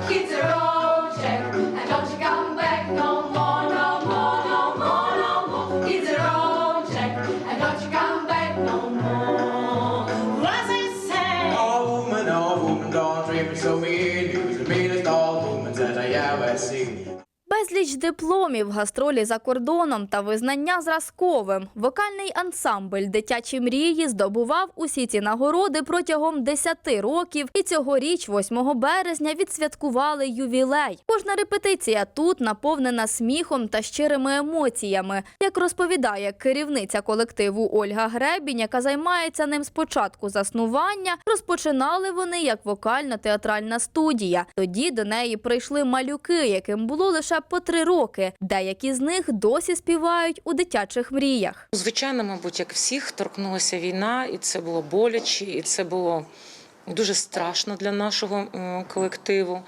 It's a road check, and don't you come back no more, no more, no more, no more. It's a road check, and don't you come back no more. It me so mean. The meanest old woman that I ever seen. Безліч дипломів, гастролі за кордоном та визнання зразковим. Вокальний ансамбль Дитячі мрії здобував усі ці нагороди протягом 10 років. І цьогоріч, 8 березня, відсвяткували ювілей. Кожна репетиція тут наповнена сміхом та щирими емоціями. Як розповідає керівниця колективу Ольга Гребінь, яка займається ним з початку заснування, розпочинали вони як вокально-театральна студія. Тоді до неї прийшли малюки, яким було лише по три роки. Деякі з них досі співають у дитячих мріях. Звичайно, мабуть, як всіх торкнулася війна, і це було боляче, і це було. Дуже страшно для нашого колективу.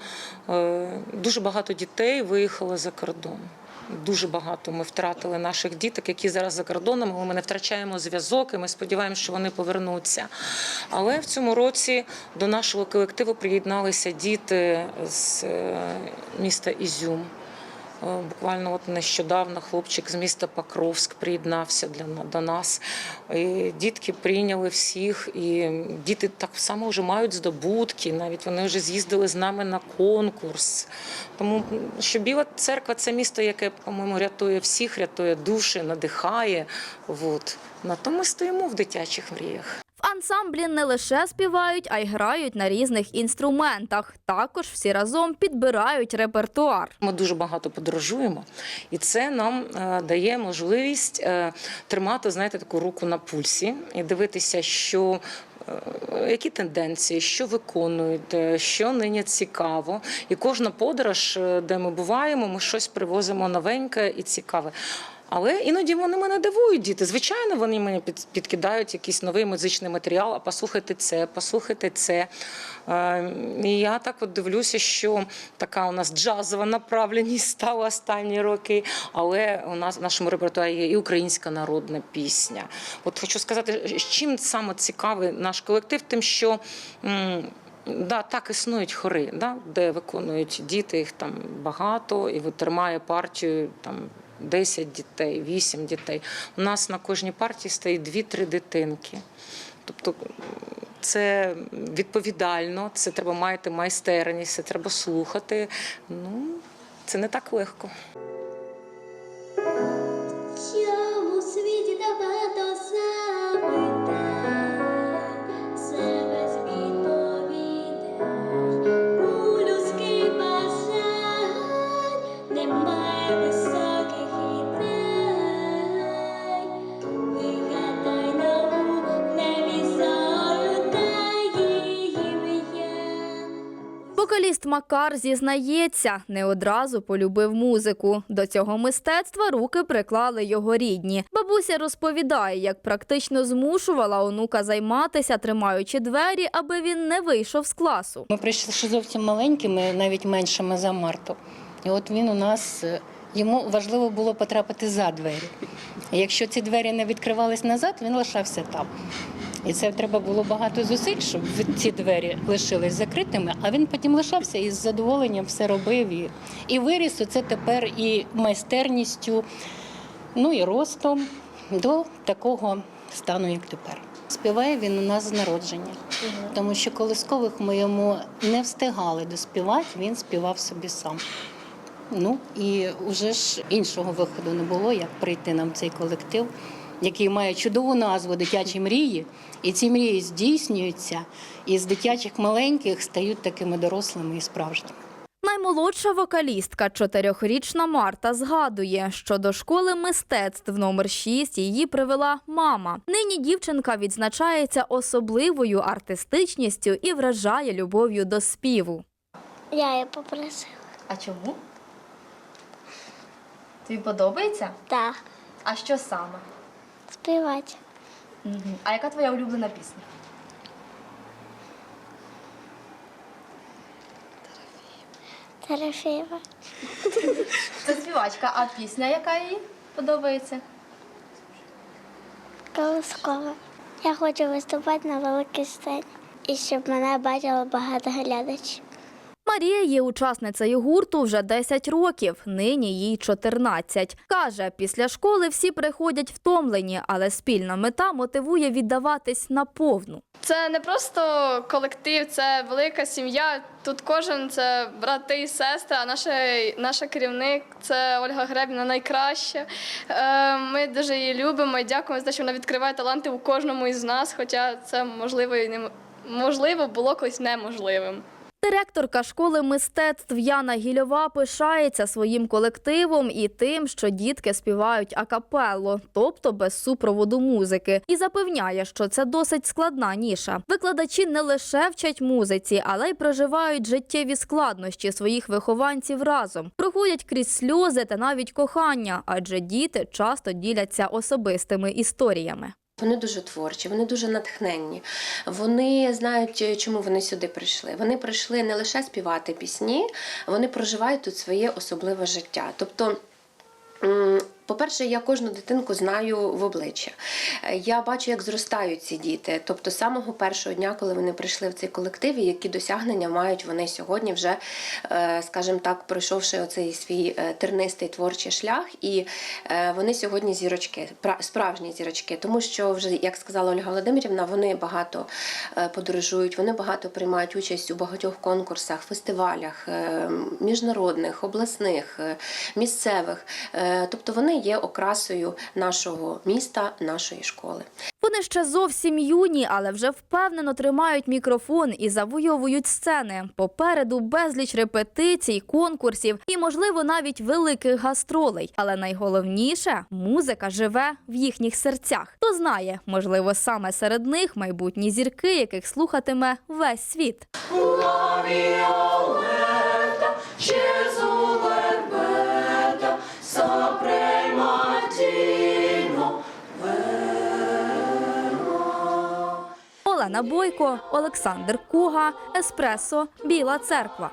Е, Дуже багато дітей виїхало за кордон. Дуже багато ми втратили наших діток, які зараз за кордоном. але Ми не втрачаємо зв'язок, і ми сподіваємося, що вони повернуться. Але в цьому році до нашого колективу приєдналися діти з е, міста Ізюм. Е, Буквально от нещодавно хлопчик з міста Покровськ приєднався для до нас. І дітки прийняли всіх, і діти так само вже мають здобутки. Навіть вони вже з'їздили з нами на конкурс. Тому що Біла церква це місто, яке, по-моєму, рятує всіх, рятує душі, надихає. От. На тому ми стоїмо в дитячих мріях. Ансамблі не лише співають, а й грають на різних інструментах. Також всі разом підбирають репертуар. Ми дуже багато подорожуємо, і це нам е, дає можливість е, тримати, знаєте, таку руку на пульсі і дивитися, що. е, Які тенденції, що виконують, що нині цікаво, і кожна подорож, де ми буваємо, ми щось привозимо новеньке і цікаве. Але іноді вони мене дивують, діти. Звичайно, вони мені під- підкидають якийсь новий музичний матеріал, а послухайте це, послухайте це. Е, І я так от дивлюся, що така у нас джазова направленість стала останні роки, але у нас в нашому репертуарі є і українська народна пісня. От хочу сказати, чим саме цікавий наш колектив, тим, що. Да, так існують хори, да, де виконують діти, їх там багато, і тримає партію там 10 дітей, 8 дітей. У нас на кожній партії стоїть 2-3 дитинки. Тобто це відповідально, це треба мати майстерність, це треба слухати. Ну, це не так легко. Макар зізнається, не одразу полюбив музику. До цього мистецтва руки приклали його рідні. Бабуся розповідає, як практично змушувала онука займатися, тримаючи двері, аби він не вийшов з класу. Ми прийшли зовсім маленькими, навіть меншими за Марту. І от він у нас е, йому важливо було потрапити за двері. І якщо ці двері не відкривались назад, він лишався там. І це треба було багато зусиль, щоб ці двері лишились закритими, а він потім лишався і з задоволенням все робив. І, і виріс оце тепер і майстерністю, ну і ростом до такого стану, як тепер. Співає він у нас з народження, тому що колискових ми йому не встигали доспівати, він співав собі сам. Ну і вже ж іншого виходу не було, як прийти нам в цей колектив, який має чудову назву Дитячі мрії. І ці мрії здійснюються, і з дитячих маленьких стають такими дорослими і справжніми. Наймолодша вокалістка, чотирьохрічна Марта, згадує, що до школи мистецтв номер 6 її привела мама. Нині дівчинка відзначається особливою артистичністю і вражає любов'ю до співу. Я її попросила. А чому? Тобі подобається? Так, А що саме? Співати. А яка твоя улюблена пісня? Терафєва. Це співачка, а пісня, яка їй подобається? Колоскова. Я хочу виступати на великій сцені. І щоб мене бачило багато глядачів. Марія є учасницею гурту вже 10 років, нині їй 14. Каже, після школи всі приходять втомлені, але спільна мета мотивує віддаватись наповну. Це не просто колектив, це велика сім'я. Тут кожен це брати і сестри. А наша, наша керівник це Ольга Гребіна найкраща. Е, Ми дуже її любимо і дякуємо за те, що вона відкриває таланти у кожному із нас, хоча це можливо і не можливо було колись неможливим. Директорка школи мистецтв Яна Гільова пишається своїм колективом і тим, що дітки співають акапелло, тобто без супроводу музики, і запевняє, що це досить складна ніша. Викладачі не лише вчать музиці, але й проживають життєві складнощі своїх вихованців разом, проходять крізь сльози та навіть кохання, адже діти часто діляться особистими історіями. Вони дуже творчі, вони дуже натхненні. Вони знають, чому вони сюди прийшли. Вони прийшли не лише співати пісні, вони проживають тут своє особливе життя. Тобто. По-перше, я кожну дитинку знаю в обличчя. Е, Я бачу, як зростають ці діти. Тобто, з самого першого дня, коли вони прийшли в цей колектив, і які досягнення мають вони сьогодні, вже, е, скажімо так, пройшовши оцей свій е, тернистий творчий шлях, і вони сьогодні зірочки, пра- справжні зірочки, тому що вже, як сказала Ольга Володимирівна, вони багато подорожують, вони багато приймають участь у багатьох конкурсах, фестивалях міжнародних, обласних, місцевих. Тобто вони є окрасою нашого міста, нашої школи. Вони ще зовсім юні, але вже впевнено тримають мікрофон і завойовують сцени. Попереду безліч репетицій, конкурсів і, можливо, навіть великих гастролей. Але найголовніше музика живе в їхніх серцях. Хто знає, можливо, саме серед них майбутні зірки, яких слухатиме весь світ. Бойко, Олександр Куга, Еспресо, Біла Церква.